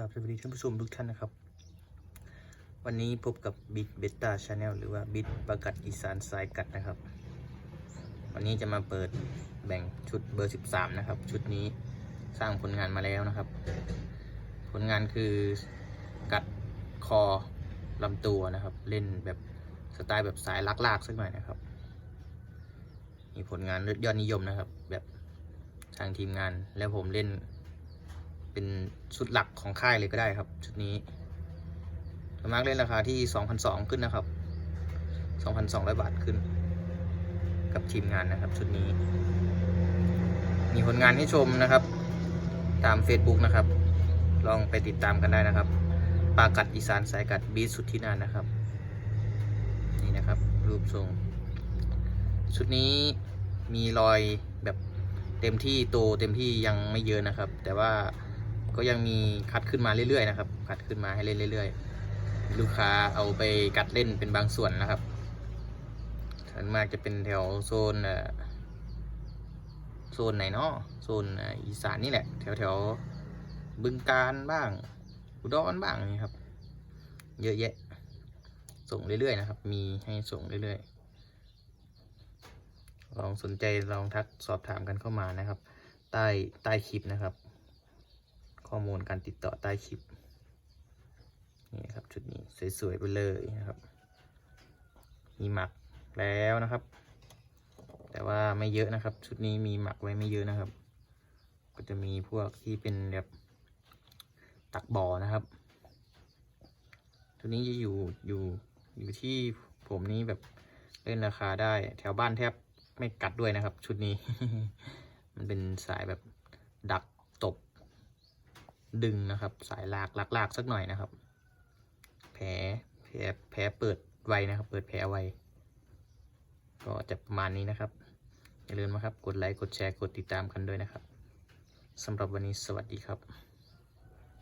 ครับสวัสดีท่านผู้ชมทุกท่านนะครับ วันนี้พบกับบิดเบต้าชาแนลหรือว่าบิดประกัดอีสานสายกัดนะครับ วันนี้จะมาเปิดแบ่งชุดเบอร์ 13 นะครับ ชุดนี้สร้างผลงานมาแล้วนะครับ ผลงานคือกัดคอลำตัวนะครับ เล่นแบบสไตล์แบบสายลากๆสักหน่อยนะครับ มีผลงานยอดนิยมนะครับ แบบทางทีมงานแล้วผมเล่น เป็นชุดหลักของค่ายเลยก็ได้ครับ ชุดนี้สมาร์กเล่นราคาที่ 2,200 ขึ้นนะครับ 2,200 บาทขึ้น กับทีมงานนะครับ ชุดนี้ มีผลงานให้ชมนะครับ ตาม Facebook นะครับ ลองไปติดตามกันได้นะครับ ปากัดอีสานสายกัดบีสุดที่นานนะครับ นี่นะครับ รูปทรง ชุดนี้มีรอยแบบเต็มที่โตเต็มที่ยังไม่เยอะนะครับ แต่ว่า ก็ยังมีคัดขึ้นมาเรื่อยๆนะครับ คัดขึ้นมาให้เล่นเรื่อยๆ ลูกค้าเอาไปกัดเล่นเป็นบางส่วนนะครับส่วนมากจะเป็นแถวโซนโซนไหนเนาะโซนอีสานนี่แหละ แถวแถวบึงการบ้าง อุดรบ้างนี่ครับ เยอะแยะ ส่งเรื่อยๆนะครับ มีให้ส่งเรื่อยๆ ลองสนใจลองทักสอบถามกันเข้ามานะครับ ใต้ใต้คลิปนะครับ ข้อมูลการติดต่อใต้คลิป นี่ครับชุดนี้สวยๆไปเลยนะครับ มีหมักแล้วนะครับ แต่ว่าไม่เยอะนะครับ ชุดนี้มีหมักไว้ไม่เยอะนะครับ ก็จะมีพวกที่เป็นแบบตักบ่อนะครับชุดนี้จะอยู่อยู่อยู่ที่ผมนี้แบบเล่นราคาได้แถวบ้านแทบไม่กัดด้วยนะครับ ชุดนี้ มันเป็นสายแบบดัก ดึงนะครับ สายลากลากลากสักหน่อยนะครับ แผลแผลแผลเปิดไวนะครับ เปิดแผลไวก็จะประมาณนี้นะครับ อย่าลืมนะครับ กดไลค์ กดแชร์ กดติดตามกันด้วยนะครับสำหรับวันนี้สวัสดีครับ